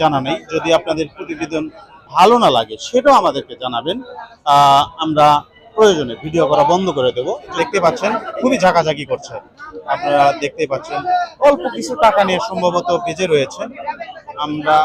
জানা নেই। যদি আপনাদের প্রতিবেদন ভালো না লাগে, সেটাও আমাদেরকে জানাবেন। আমরা প্রয়োজনে ভিডিও করা বন্ধ করে দেব। দেখতে পাচ্ছেন, খুবই ঝাঁকাঝাঁকি করছে। আপনারা দেখতে পাচ্ছেন, অল্প কিছু টাকা নিয়ে সম্ভবত বেজে রয়েছে। আমরা,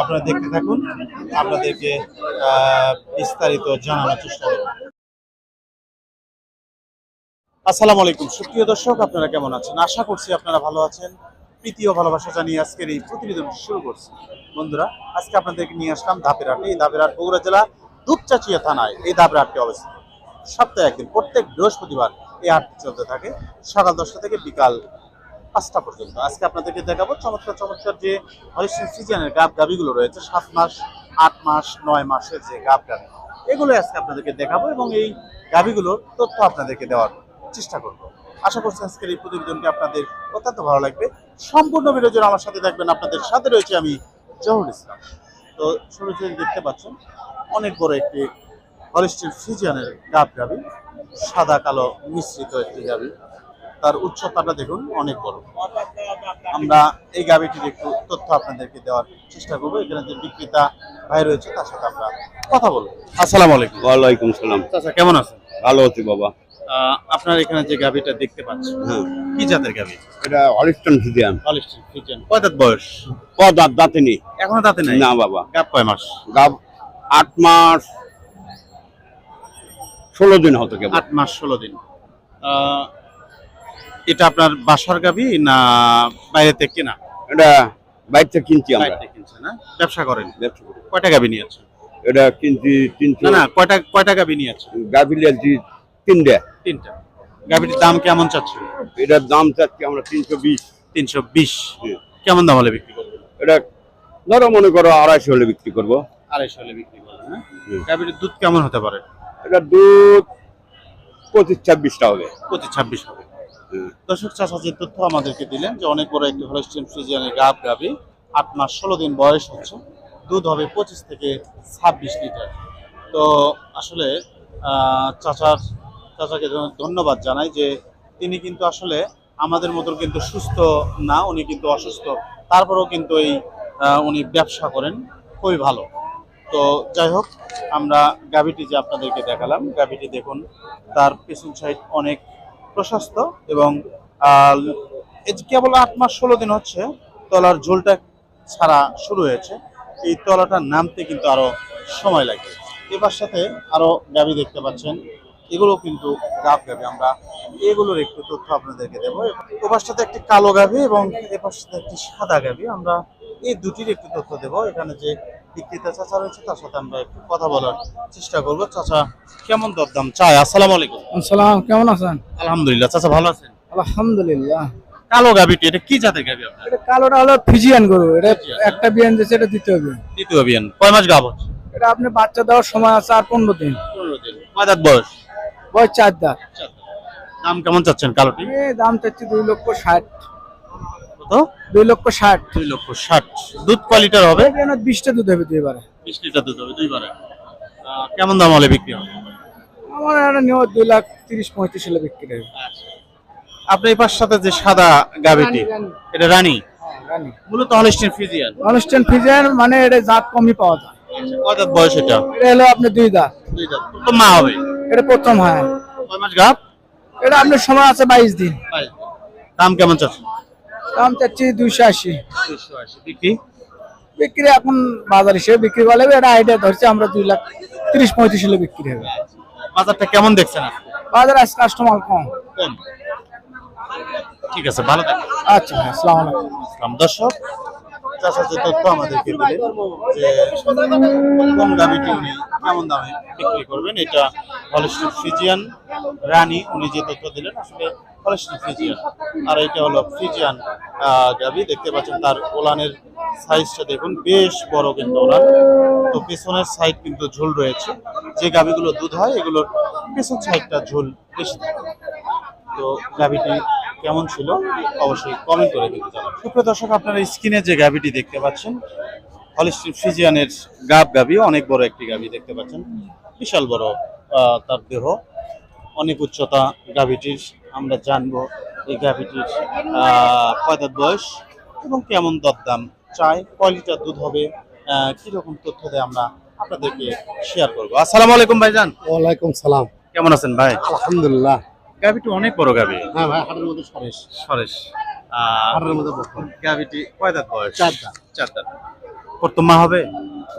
আপনারা দেখতে থাকুন, আপনাদেরকে বিস্তারিত জানানোর চেষ্টা করব। আসসালামু আলাইকুম। সুপ্রিয় দর্শক, আপনারা কেমন আছেন? আশা করছি আপনারা ভালো আছেন। প্রীতি ও ভালোবাসা জানিয়ে আজকের এই প্রতিবেদন শুরু করছি। বন্ধুরা, আজকে আপনাদেরকে নিয়ে আসলাম ধাপের হাটে এই ধাপের হাট বগুড়া জেলা দুপচাচিয়া থানায় এই ধাপের হাটটি অবস্থিত। সপ্তাহে একদিন, প্রত্যেক বৃহস্পতিবার এই হাটটি চলতে থাকে। সকাল দশটা থেকে বিকাল পাঁচটা পর্যন্ত। আজকে আপনাদেরকে দেখাবো চমৎকার চমৎকার যে হলিস্টিন সিজনের গাব গাবিগুলো রয়েছে, সাত মাস, আট মাস, নয় মাসের যে গাব গাবি। এগুলো আজকে আপনাদেরকে দেখাবো এবং এই গাবিগুলোর তথ্য আপনাদেরকে দেওয়ার চেষ্টা করব। আশা করছি আজকের এই প্রতিবেদনটি আপনাদের অত্যন্ত ভালো লাগবে। সম্পূর্ণ ভিডিও জুড়ে আমার সাথে থাকবেন আপনাদের সাথে রয়েছে আমি জহুর ইসলাম। তো শুরুতে দেখতে পাচ্ছেন অনেক বড় একটি হলিস্টিন ফিজিয়ানের গাব গাবি সাদা কালো মিশ্রিত একটি গাবি। তার উচ্চতাটা দেখুন অনেক বড়। আমরা এই গাবিটির একটু তথ্য আপনাদেরকে দেওয়ার চেষ্টা করব। এখানে যে বিক্রেতা ভাই রয়েছে তার সাথে আমরা কথা বলব। আসসালামু আলাইকুম। ওয়ালাইকুম সালাম। চাচা কেমন আছেন? ভালো আছি বাবা। আপনার এখানে যে গাবিটা দেখতে পাচ্ছেন হ্যাঁ। কি জাতের গাবি এটা হলিস্টন ফিজিয়ান হলিস্টিন ফিজিয়ান কয় দাঁত বয়স? পদ আর দাঁতে নেই? এখনও দাঁতে নাই? না বাবা। গাব কয় মাস? গাব আট মাস ষোলো দিন হতো কেবল। আট মাস ষোলো দিন। এটা আপনার বাসার গাবি না বাইরে থেকে কেনা? এটা বাইর থেকে কিনছি আমরা। কিনছে না? ব্যবসা করেন? ব্যবসা করি। কয়টা গাবি নিয়েছেন? এটা কিনছি তিনশো। না না কয়টা কয়টা গাবি নিয়েছেন? গাভি লিয়াছি তিনটে। তিনটা। গাবিটির দাম কেমন চাচ্ছে এটার দাম চাচ্ছি আমরা তিনশো বিশ। তিনশো বিশ। কেমন দাম হলে বিক্রি করবেন? এটা ধরো মনে করো আড়াইশো হলে বিক্রি করব। আড়াইশো হলে বিক্রি করবেন হ্যাঁ? হুম। দুধ কেমন হতে পারে? এটা দুধ পঁচিশ ছাব্বিশটা হবে। প্রতি ছাব্বিশ হবে। দর্শক চাষা যে তথ্য আমাদেরকে দিলেন যে অনেক বড় একটি হলস্টিন ফ্রিজিয়ানের গাব গাবি আট মাস ষোলো দিন বয়স হচ্ছে। দুধ হবে পঁচিশ থেকে ছাব্বিশ লিটার। তো আসলে আহ, চাচার চাচাকে ধন্যবাদ জানাই যে তিনি কিন্তু আসলে আমাদের মতো কিন্তু সুস্থ না, উনি কিন্তু অসুস্থ। তারপরেও কিন্তু এই উনি ব্যবসা করেন, খুবই ভালো। তো যাই হোক, আমরা গাভিটি যে আপনাদেরকে দেখালাম, গাভিটি দেখুন, তার পেছন সাইড অনেক প্রশস্ত এবং কেবল আট মাস ষোলো দিন হচ্ছে, তলার ঝোলটা ছাড়া শুরু হয়েছে। এই তলাটা নামতে কিন্তু আরও সময় লাগে। এবার সাথে আরও গাভি দেখতে পাচ্ছেন। এগুলো কিন্তু গাভ গাভি। আমরা এগুলোর একটু তথ্য আপনাদেরকে দেবো। এবার সাথে একটি কালো গাভি এবং এবার সাথে একটি সাদা গাভি। আমরা এই দুটির একটু তথ্য দেবো। এখানে যে বিক্রেতা চাচা রয়েছে তার সাথে আমরা একটু কথা বলার চেষ্টা করব। চাচা কেমন দরদাম চাই? আসসালাম আলাইকুম। আসসালাম কেমন আছেন? আলহামদুলিল্লাহ চাচা ভালো আছেন? আলহামদুলিল্লাহ। কালো গাভিটি এটা কি জাতের গাভি আপনার? এটা কালোটা হলো ফিজিয়ান গরু। এটা একটা বিয়ান দিয়েছে এটা দ্বিতীয় বিয়ান। দ্বিতীয় বিয়ান। কয় মাস গাভ এটা আপনি বাচ্চা দেওয়ার সময় আছে আর পনেরো দিন। পনেরো দিন। কয় দাঁত বয়স? বয়স চার দাঁত। দাম কেমন চাচ্ছেন কালোটি? দাম চাচ্ছি দুই লক্ষ ষাট। কত? দুই লক্ষ ষাট। দুই লক্ষ ষাট। দুধ কোয়ালিটার হবে? বিশটা দুধ হবে দুইবারে বিশ লিটার দুধ হবে দুইবারে কেমন দাম হলে বিক্রি হবে? আমার নেওয়া দুই লাখ তিরিশ পঁয়ত্রিশ হলে বিক্রি হবে। আপনি এই সাথে যে সাদা। এটা রানী? হ্যাঁ, রানী। মূলত হলিস্টিন ফিজিয়ান ফিজিয়ান মানে এটা জাত কমই পাওয়া যায়। বয়স এটা? এটা হলো আপনি দুই দাঁত। দুই দাঁত। তো মা হবে? এটা প্রথম হয়। কয় মাস গাভ এটা আপনার সময় আছে বাইশ দিন। দাম কেমন চাচ্ছে দাম চাচ্ছি দুইশো আশি। বিক্রি? বিক্রি এখন বাজার হিসেবে বিক্রি করলে এটা আইডিয়া ধরছে আমরা দুই লাখ তিরিশ পঁয়ত্রিশ হলে বিক্রি হবে। বাজারটা কেমন দেখছেন? বাজার আজ কাস্টমার কম। কম। ঠিক আছে ভালো আচ্ছা হ্যাঁ আসসালামু আলাইকুম। দর্শক চাষা যে তথ্য আমাদেরকে দিলেন যে কম দামে কেমন দামে বিক্রি করবেন এটা হলিস্টিন ফ্রিজিয়ান রানী উনি যে তথ্য দিলেন, আসলে হলিস্টিন ফ্রিজিয়ান। আর এটা হলো ফ্রিজিয়ান গাভি। দেখতে পাচ্ছেন তার ওলানের সাইজটা দেখুন, বেশ বড় কিন্তু ওলান। তো পেছনের সাইড কিন্তু ঝোল রয়েছে। যে গাভিগুলো দুধ হয়, এগুলোর পেছন সাইডটা ঝোল বেশি তো গাভিটি কেমন ছিল, অবশ্যই কমেন্ট করে দিতে জানাবেন। সুপ্রিয় দর্শক, আপনারা স্ক্রিনে যে গাভিটি দেখতে পাচ্ছেন হলিস্টিন ফ্রিজিয়ানের গাব গাভি অনেক বড় একটি গাভি দেখতে পাচ্ছেন। বিশাল বড় তার দেহ। অনেক উচ্চতা গাভিটির আমরা জানব এই গাভিটির আহ, কয় দাঁত বয়স এবং কেমন দরদাম চায় কয় লিটার দুধ হবে কীরকম তথ্য দেয় আমরা আপনাদেরকে শেয়ার করব। আসসালামু আলাইকুম ভাইজান। ওয়ালাইকুম সালাম। কেমন আছেন ভাই? আলহামদুলিল্লাহ। গাভিটি অনেক বড় গাভি হ্যাঁ ভাই হাটের মধ্যে সরেশ। সরেশ। হাটের মধ্যে গাভিটি কয় দাঁত বয়স? চার দাঁত। চার দাঁত প্রথম মা হবে?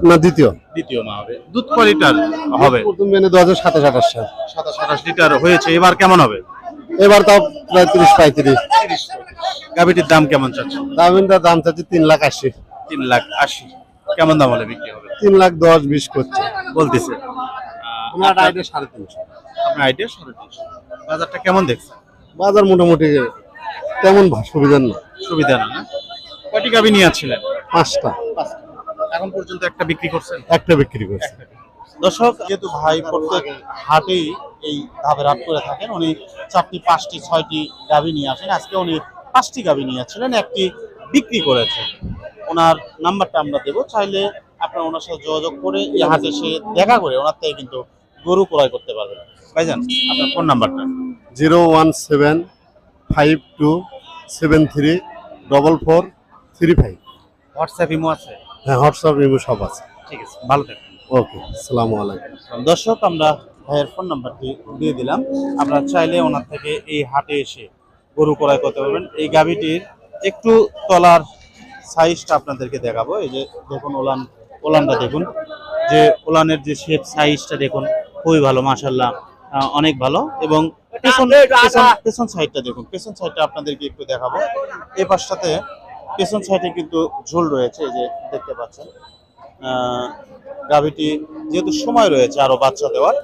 না দ্বিতীয়। দ্বিতীয় মা হবে। দুধ কয় লিটার হবে? প্রথম মেনে দু হাজার সাতাশ আঠাশ সাল। সাতাশ আঠাশ লিটার হয়েছে। এবার কেমন হবে? এবার তাও প্রায় তিরিশ পঁয়ত্রিশ। গাভিটির দাম কেমন চাচ্ছে? দামিনটার দাম চাচ্ছে তিন লাখ আশি। তিন লাখ আশি। কেমন দাম হলে বিক্রি হবে? তিন লাখ দশ বিশ করছে। বলতেছে। আমার আইডিয়া সাড়ে তিনশো। আপনার আইডিয়া সাড়ে তিনশো। বাজারটা কেমন দেখছেন? বাজার মোটামুটি তেমন সুবিধার না। সুবিধা না? কয়টি গাভি নিয়ে আসছিলেন? পাঁচটা। এখন পর্যন্ত একটা বিক্রি করছেন? একটা বিক্রি করছে। দর্শক যেহেতু ভাই প্রত্যেক হাটেই এই ধাপের হাট করে থাকেন উনি চারটি পাঁচটি ছয়টি গাভি নিয়ে আসেন। আজকে উনি পাঁচটি গাভি নিয়ে আসছিলেন একটি বিক্রি করেছেন। ওনার নাম্বারটা আমরা দেবো। চাইলে আপনারা ওনার সাথে যোগাযোগ করে এই হাটে এসে দেখা করে ওনার থেকে কিন্তু গরু ক্রয় করতে পারবেন। ভাইজান আপনার ফোন নাম্বারটা? Zero one seven five two seven three double four three five. WhatsApp imo আছে? হ্যাঁ হোয়াটসঅ্যাপ ইমো সব আছে। ঠিক আছে ভালো থাকবেন। ওকে আসসালামু আলাইকুম। দর্শক আমরা ভাইয়ের ফোন নাম্বারটি দিয়ে দিলাম। আপনারা চাইলে ওনার থেকে এই হাটে এসে গরু ক্রয় করতে পারবেন। এই গাভীটির একটু তলার সাইজটা আপনাদেরকে দেখাবো। এই যে দেখুন ওলান ওলানটা দেখুন। যে ওলানের যে শেপ সাইজটা দেখুন খুবই ভালো মাশাল্লাহ অনেক ভালো। এবং পেছন পেছন- পেছন সাইডটা দেখুন। পেছন সাইডটা আপনাদেরকে একটু দেখাবো। এই পাশটাতে পেছন সাইডে কিন্তু ঝোল রয়েছে, এই যে দেখতে পাচ্ছেন। গাভীটি যেহেতু সময় রয়েছে আরও বাচ্চা দেওয়ার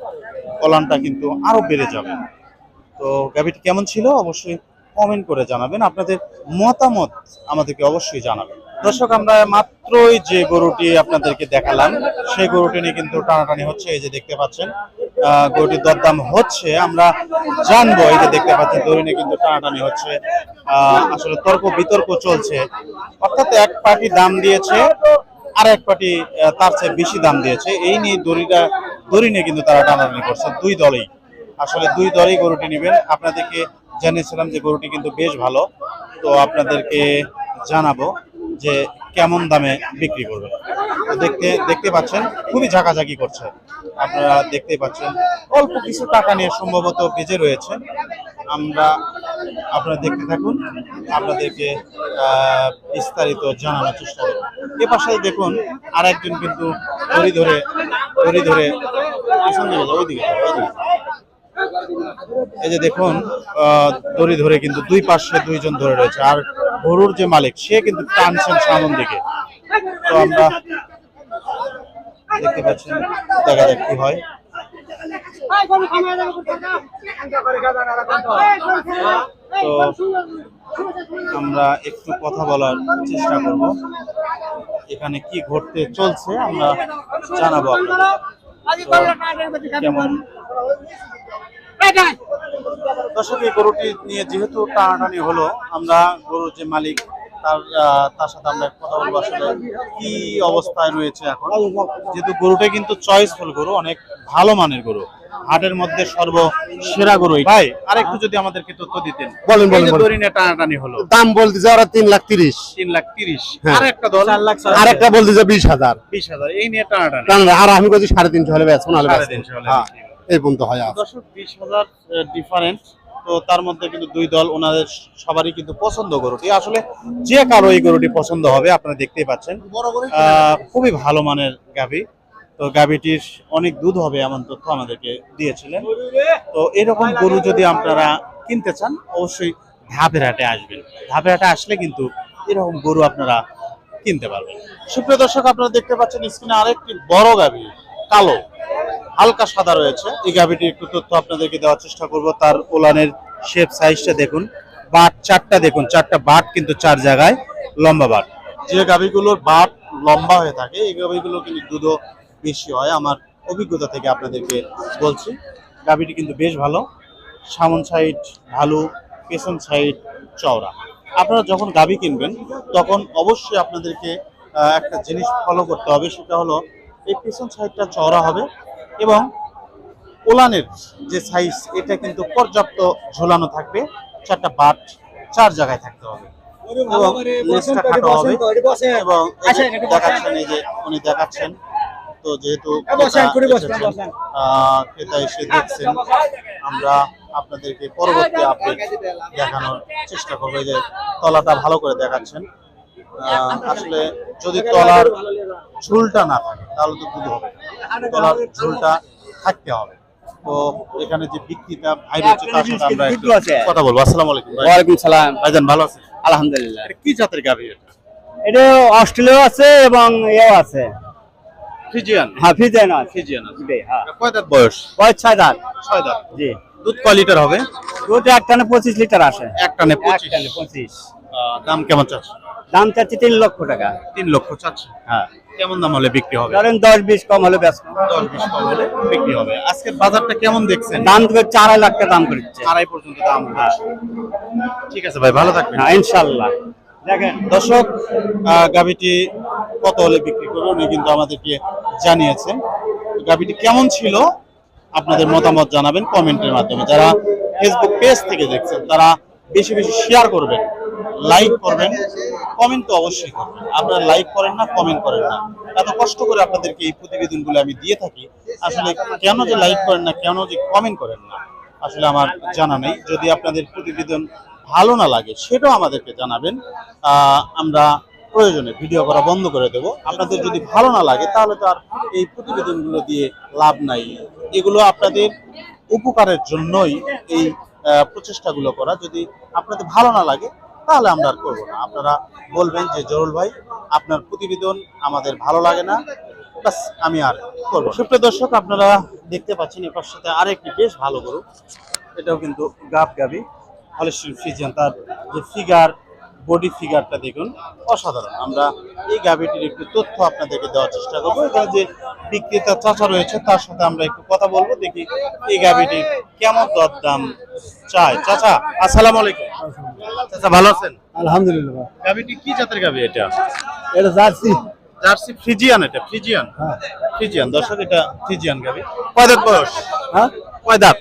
ফলনটা কিন্তু আরও বেড়ে যাবে। তো গাভীটি কেমন ছিল অবশ্যই কমেন্ট করে জানাবেন। আপনাদের মতামত আমাদেরকে অবশ্যই জানাবেন। দর্শক, আমরা মাত্রই যে গরুটি আপনাদেরকে দেখালাম, সেই গরুটি নিয়ে কিন্তু টানাটানি হচ্ছে। এই যে দেখতে পাচ্ছেন গরুটির দরদাম হচ্ছে, আমরা জানব, এই যে দেখতে পাচ্ছি দরিনে কিন্তু টানাটানি হচ্ছে। আসলে তর্ক বিতর্ক চলছে। অর্থাৎ এক পার্টি দাম দিয়েছে আর এক পার্টি তার চেয়ে বেশি দাম দিয়েছে। এই নিয়ে দড়িটা, দড়ি নিয়ে কিন্তু তারা টানাটানি করছে, দুই দলেই। আসলে দুই দলেই গরুটি নেবেন। আপনাদেরকে জানিয়েছিলাম যে গরুটি কিন্তু বেশ ভালো। তো আপনাদেরকে জানাব যে কেমন দামে বিক্রি করবে দেখতে দেখতে পাচ্ছেন, খুবই ঝাঁকাঝাঁকি করছে। আপনারা দেখতে পাচ্ছেন, অল্প কিছু টাকা নিয়ে সম্ভবত বেজে রয়েছে। আমরা, আপনারা দেখতে থাকুন, আপনাদেরকে বিস্তারিত জানানোর চেষ্টা করব। এ পাশে দেখুন আর একজন কিন্তু দড়ি ধরে দড়ি ধরে ওইদিকে। এই যে দেখুন দড়ি ধরে কিন্তু দুই পাশে দুইজন ধরে রয়েছে। আর গরুর যে মালিক, সে কিন্তু টানছেন সামন দিকে। তো আমরা দেখতে পাচ্ছেন, দেখা যাক কি হয়। তো আমরা একটু কথা বলার চেষ্টা করব। এখানে কি ঘটতে চলছে আমরা জানাব আপনাদের। দর্শক, এই গরুটি নিয়ে যেহেতু টানাটানি হলো, আমরা গরুর যে মালিক তার তার সাথে আমরা কথা বলব আসলে কি অবস্থায় রয়েছে এখন। যেহেতু গরুটা কিন্তু চয়েসফুল গরু অনেক ভালো মানের গরু। হাটের মধ্যে সর্ব সেরা গরু। ভাই আরেকটু যদি আমাদেরকে তথ্য দিতেন। বলেন, বলেন, যে টানাটানি হলো। দাম বলতেছে ওরা তিন লাখ তিরিশ। তিন লাখ তিরিশ। হ্যাঁ। আর একটা দল? চার লাখ আর একটা বলতেছে বিশ হাজার। বিশ হাজার। এই নিয়ে টানাটানি। আর আমি বলছি সাড়ে তিনশো হলে বেচবো সাড়ে তিনশো হলে হ্যাঁ এই পর্যন্ত হয় আর দর্শক বিশ হাজার ডিফারেন্ট তো তার মধ্যে কিন্তু দুই দল ওনাদের সবারই কিন্তু পছন্দ গরুটি। আসলে যে কারও এই গরুটি পছন্দ হবে, আপনারা দেখতেই পাচ্ছেন। খুবই ভালো মানের গাভী। তো গাভীটির অনেক দুধ হবে এমন তথ্য আমাদেরকে দিয়েছিলেন। তো এরকম গরু যদি আপনারা কিনতে চান, অবশ্যই ধাপের হাটে আসবেন। ধাপের হাটে আসলে কিন্তু এরকম গরু আপনারা কিনতে পারবেন। সুপ্রিয় দর্শক, আপনারা দেখতে পাচ্ছেন স্ক্রিনে আরেকটি বড় গাভী, কালো। হালকা সাদা রয়েছে। এই গাভীটির একটু তথ্য আপনাদেরকে দেওয়ার চেষ্টা করব। তার ওলানের শেপ সাইজটা দেখুন। বাট চারটা দেখুন, চারটা বাট কিন্তু চার জায়গায় লম্বা বাট। যে গাভীগুলোর বাট লম্বা হয়ে থাকে, এই গাভীগুলো কিন্তু দুধও বেশি হয়। আমার অভিজ্ঞতা থেকে আপনাদেরকে বলছি, গাভীটি কিন্তু বেশ ভালো। সামন সাইড ভালো, পেছন সাইড চওড়া। আপনারা যখন গাভী কিনবেন, তখন অবশ্যই আপনাদেরকে একটা জিনিস ফলো করতে হবে, সেটা হলো এই পেছন সাইডটা চওড়া হবে। এবং ওলানের যে সাইজ এটা কিন্তু পর্যাপ্ত ঝোলানো থাকবে। চারটা বাট চার জায়গায় থাকতে হবে। এবং লেজটা খাটো হবে। এবং দেখাচ্ছেন এই যে উনি দেখাচ্ছেন তো যেহেতু ক্রেতা ক্রেতা এসে দেখছেন। আমরা আপনাদেরকে পরবর্তী আপডেট দেখানোর চেষ্টা করব। যে তলাটা ভালো করে দেখাচ্ছেন। আসলে যদি তলার ঝুলটা না থাকে তাহলে তো দুধ হবে। তলার ঝুলটা থাকতে হবে। তো এখানে যে বিক্রিটা ভাই রয়েছে তার সাথে আমরা একটু কথা বলব। আসসালামু আলাইকুম ভাই। ওয়ালাইকুম সালাম। ভাইজান ভালো আছেন? আলহামদুলিল্লাহ। এটা কি জাতের গাভী এটা? এটা অস্ট্রেলিয়া আছে এবং এও আছে। ফিজিয়ান? হ্যাঁ ফিজেন আছে। ফিজিয়ান আছে। হ্যাঁ। এটা কয় দাঁত বয়স? বয়স ছয় দাঁত। ছয় দাঁত। জি। দুধ কয় লিটার হবে? দুধ এক টানে পঁচিশ লিটার আসে। এক টানে এক পঁচিশ। টানে পঁচিশ। আহ, দাম কেমন চাচ্ছে দাম চাচ্ছি তিন লক্ষ টাকা। তিন লক্ষ চাচ্ছে। হ্যাঁ। কেমন দাম হলে বিক্রি হবে? ধরেন দশ বিশ কম হলে ব্যস্ত দশ বিশ কম হলে বিক্রি হবে। আজকের বাজারটা কেমন দেখছেন? দাম তো চার লাখ টাকা দাম করছে। আড়াই পর্যন্ত দাম ঠিক আছে ভাই ভালো থাকবেন। হ্যাঁ ইনশাল্লাহ। দেখেন দর্শক গাভীটি কত হলে বিক্রি করবে উনি কিন্তু আমাদেরকে জানিয়েছেন। গাভীটি কেমন ছিল? আপনাদের মতামত জানাবেন কমেন্টের মাধ্যমে। যারা ফেসবুক পেজ থেকে দেখছেন তারা বেশি বেশি শেয়ার করবেন। লাইক করবেন কমেন্ট তো অবশ্যই করবেন। আপনারা লাইক করেন না কমেন্ট করেন না। এত কষ্ট করে আপনাদেরকে এই প্রতিবেদনগুলো আমি দিয়ে থাকি, আসলে কেন যে লাইক করেন না, কেন যে কমেন্ট করেন না, আসলে আমার জানা নেই। যদি আপনাদের প্রতিবেদন ভালো না লাগে, সেটাও আমাদেরকে জানাবেন। আমরা প্রয়োজনে ভিডিও করা বন্ধ করে দেব। আপনাদের যদি ভালো না লাগে, তাহলে তো আর এই প্রতিবেদনগুলো দিয়ে লাভ নাই। এগুলো আপনাদের উপকারের জন্যই এই প্রচেষ্টাগুলো করা। যদি আপনাদের ভালো না লাগে তাহলে আমরা আর করব না। আপনারা বলবেন যে, জরুল ভাই, আপনার প্রতিবেদন আমাদের ভালো লাগে না। ব্যাস, আমি আর করব সুপ্রিয় দর্শক, আপনারা দেখতে পাচ্ছেন এর সাথে আরেকটি বেশ ভালো গরু। এটাও কিন্তু গাব গাবি। হলিস্টিন ফ্রিজিয়ান, তার যে ফিগার বডি ফিগারটা দেখুন, অসাধারণ। আমরা এই গাবিটির একটু তথ্য আপনাদেরকে দেওয়ার চেষ্টা করব। এখানে যে বিক্রেতা চাচা রয়েছে, তার সাথে আমরা একটু কথা বলব, দেখি এই গাবিটির কেমন দরদাম চায়। চাচা, আসসালামু আলাইকুম। চাচা ভালো আছেন? আলহামদুলিল্লাহ গাবিটি কি জাতের গাবি এটা? এটা জার্সি। জার্সি ফ্রিজিয়ান এটা ফ্রিজিয়ান? ফ্রিজিয়ান দর্শক এটা ফ্রিজিয়ান গাবি কয় দাঁত বয়স? হ্যাঁ? কয় দাঁত?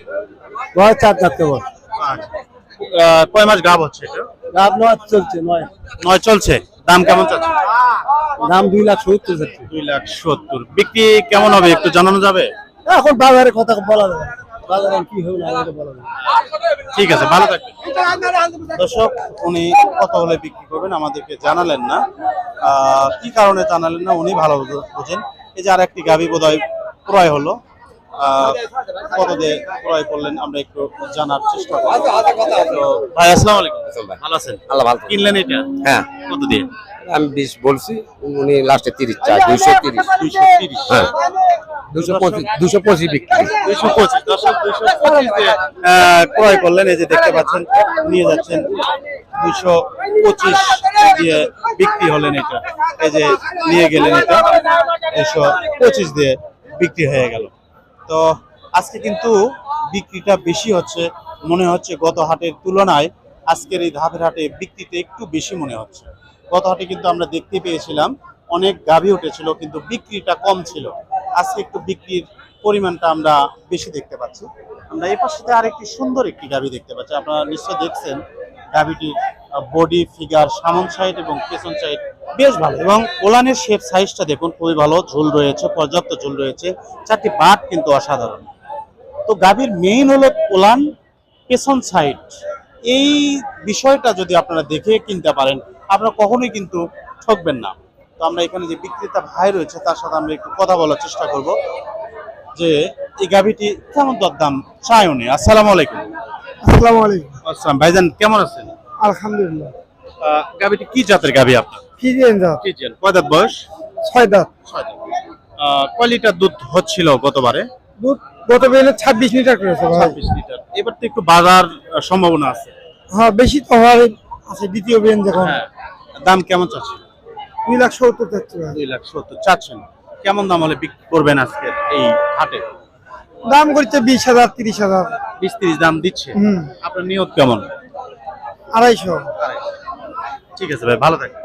বয়স চার বয়স। কয় মাস গাব হচ্ছে এটা? দাম নয় চলছে নয়। নয় চলছে। দাম কেমন চাচ্ছে দাম দুই লাখ সত্তর যাচ্ছে দুই লাখ সত্তর। বিক্রি কেমন হবে একটু জানানো যাবে? এখন বাজারে কথা বলা যাবে। বাজারে কি হবে না এটা বলা যাবে ঠিক আছে ভালো থাকবেন দর্শক উনি কত হলে বিক্রি করবেন আমাদেরকে জানালেন না আহ, কি কারণে জানালেন না উনি ভালো বুঝ- বুঝেন এই যে আর একটি গাভী বোধহয় ক্রয় হলো কত দিয়ে ক্রয় করলেন আমরা একটু জানার চেষ্টা করব তো, ভাই আসসালামু আলাইকুম ভালো আছেন আল্লাহ ভালো কিনলেন এটা হ্যাঁ কত দিয়ে আমি বিশ বলছি উনি লাস্টে তিরিশ চার দুইশো তিরিশ দুইশো তিরিশ হ্যাঁ দুশো পঁচিশ বিক্রি। দুইশো পঁচিশ দর্শক দুইশো পঁচিশ আহ, ক্রয় করলেন এই যে দেখতে পাচ্ছেন নিয়ে যাচ্ছেন দুইশো পঁচিশ দিয়ে বিক্রি হলেন এটা। এই যে নিয়ে গেলেন এটা দুইশো পঁচিশ দিয়ে বিক্রি হয়ে গেল। তো আজকে কিন্তু বিক্রিটা বেশি হচ্ছে মনে হচ্ছে গত হাটের তুলনায় আজকের এই ধাপের হাটে বিক্রিতে একটু বেশি মনে হচ্ছে। গত হাটে কিন্তু আমরা দেখতে পেয়েছিলাম অনেক গাভী উঠেছিল কিন্তু বিক্রিটা কম ছিল। আজকে একটু বিক্রির পরিমাণটা আমরা বেশি দেখতে পাচ্ছি। আমরা এই পাশে আরেকটি সুন্দর একটি গাভী দেখতে পাচ্ছি। আপনারা নিশ্চয় দেখছেন, গাভীটির বডি ফিগার সামন সাইড এবং পেছন সাইড বেশ ভালো। এবং ওলানের শেপ সাইজটা দেখুন, খুবই ভালো, ঝুল রয়েছে, পর্যাপ্ত ঝুল রয়েছে। চারটি বাট কিন্তু অসাধারণ। তো গাভীর মেইন হলো ওলান, পেছন সাইড এই বিষয়টা যদি আপনারা দেখে কিনতে পারেন, আপনারা কখনোই কিন্তু ঠকবেন না। তো আমরা এখানে যে বিক্রেতা ভাই রয়েছে তার সাথে আমরা একটু কথা বলার চেষ্টা করব যে এই গাভীটি কেমন দরদাম চায় উনি? আসসালামু আলাইকুম। আসসালামু আলাইকুম। আসসালাম। ভাইজান কেমন আছেন? আলহামদুলিল্লাহ। গাভীটি কি জাতের গাভী আপনার? কি দিয়ে দাও ফ্রিজিয়ান কয় দাঁত বয়স? ছয় দাঁত। ছয় দাঁত। কয় লিটার দুধ হচ্ছিল গতবারে? দুধ গত বেলে ছাব্বিশ লিটার করেছে ছাব্বিশ লিটার। এবার তো একটু বাজার সম্ভাবনা আছে। হ্যাঁ বেশি তো হওয়ার আছে দ্বিতীয় বেন যখন। হ্যাঁ। দাম কেমন চাচ্ছেন দুই লাখ সত্তর দুই লাখ সত্তর চাচ্ছেন। কেমন দাম হলে বিক্রি করবেন আজকে এই হাটে? দাম করছে বিশ হাজার তিরিশ হাজার। বিশ তিরিশ দাম দিচ্ছে। আপনার নিয়ত কেমন? আড়াইশো। ঠিক আছে ভাই ভালো থাকবেন।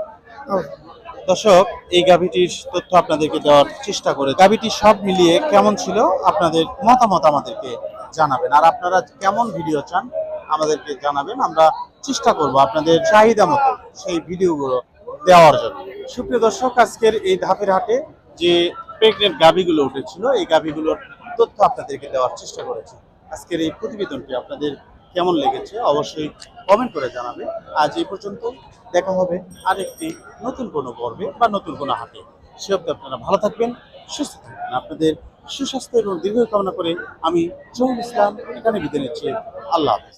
দর্শক এই গাভিটির তথ্য আপনাদেরকে দেওয়ার চেষ্টা করে গাভিটি সব মিলিয়ে কেমন ছিল আপনাদের মতামত আমাদেরকে জানাবেন। আর আপনারা কেমন ভিডিও চান আমাদেরকে জানাবেন। আমরা চেষ্টা করব আপনাদের চাহিদা মতো সেই ভিডিওগুলো দেওয়ার জন্য। সুপ্রিয় দর্শক, আজকের এই ধাপের হাটে যে প্রেগনেন্ট গাভিগুলো উঠেছিল, এই গাভিগুলোর তথ্য আপনাদেরকে দেওয়ার চেষ্টা করেছি। আজকের এই প্রতিবেদনটি আপনাদের কেমন লেগেছে অবশ্যই কমেন্ট করে জানাবেন। আজ এই পর্যন্ত দেখা হবে আরেকটি নতুন কোনো পর্বে বা নতুন কোনো হাটে। সে অব্দি আপনারা ভালো থাকবেন, সুস্থ থাকবেন। আপনাদের সুস্বাস্থ্য এবং দীর্ঘ কামনা করে আমি জহুল ইসলাম, এখানে বিদায় নিচ্ছি। আল্লাহ হাফেজ।